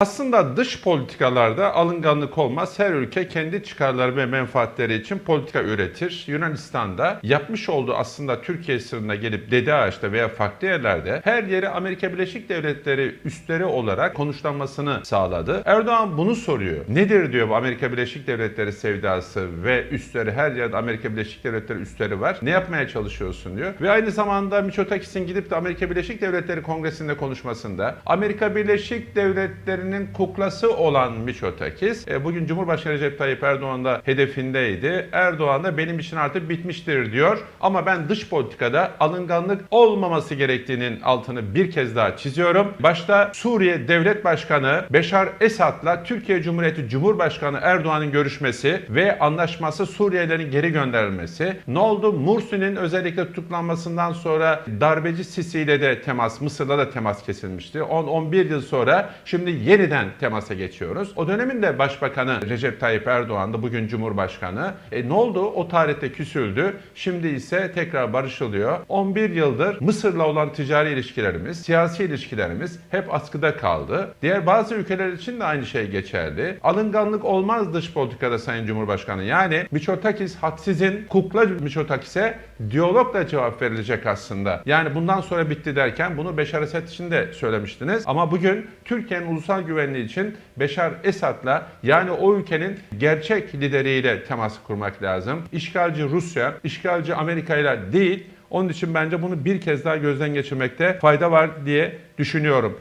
Aslında dış politikalarda alınganlık olmaz. Her ülke kendi çıkarları ve menfaatleri için politika üretir. Yunanistan'da yapmış olduğu aslında Türkiye sınırına gelip Dede Ağaç'ta veya farklı yerlerde her yeri Amerika Birleşik Devletleri üstleri olarak konuşlanmasını sağladı. Erdoğan bunu soruyor. Nedir diyor bu Amerika Birleşik Devletleri sevdası ve üstleri her yerde Amerika Birleşik Devletleri üstleri var. Ne yapmaya çalışıyorsun diyor. Ve aynı zamanda Miçotakis'in gidip de Amerika Birleşik Devletleri Kongresi'nde konuşmasında Amerika Birleşik Devletleri'nin kuklası olan Miçotakis e, bugün Cumhurbaşkanı Recep Tayyip Erdoğan da hedefindeydi. Erdoğan da benim için artık bitmiştir diyor. Ama ben dış politikada alınganlık olmaması gerektiğinin altını bir kez daha çiziyorum. Başta Suriye Devlet Başkanı Beşar Esad'la Türkiye Cumhuriyeti Cumhurbaşkanı Erdoğan'ın görüşmesi ve anlaşması Suriyelilerin geri gönderilmesi. Ne oldu? Mursi'nin özellikle tutuklanmasından sonra darbeci Sisi ile de temas, Mısır'la da temas kesilmişti. 10-11 yıl sonra şimdi yeniden temasa geçiyoruz. O dönemin de Başbakanı Recep Tayyip Erdoğan da bugün Cumhurbaşkanı. E ne oldu? O tarihte küsüldü. Şimdi ise tekrar barışılıyor. 11 yıldır Mısır'la olan ticari ilişkilerimiz, siyasi ilişkilerimiz hep askıda kaldı. Diğer bazı ülkeler için de aynı şey geçerli. Alınganlık olmaz dış politikada Sayın Cumhurbaşkanı. Yani Miçotakis haksizin kukla Miçotakis'e diyalogla cevap verilecek aslında. Yani bundan sonra bitti derken bunu Beşar Esad için de söylemiştiniz. Ama bugün Türkiye'nin ulusal güvenliği için Beşar Esad'la yani o ülkenin gerçek lideriyle temas kurmak lazım. İşgalci Rusya, işgalci Amerika ile değil. Onun için bence bunu bir kez daha gözden geçirmekte fayda var diye düşünüyorum.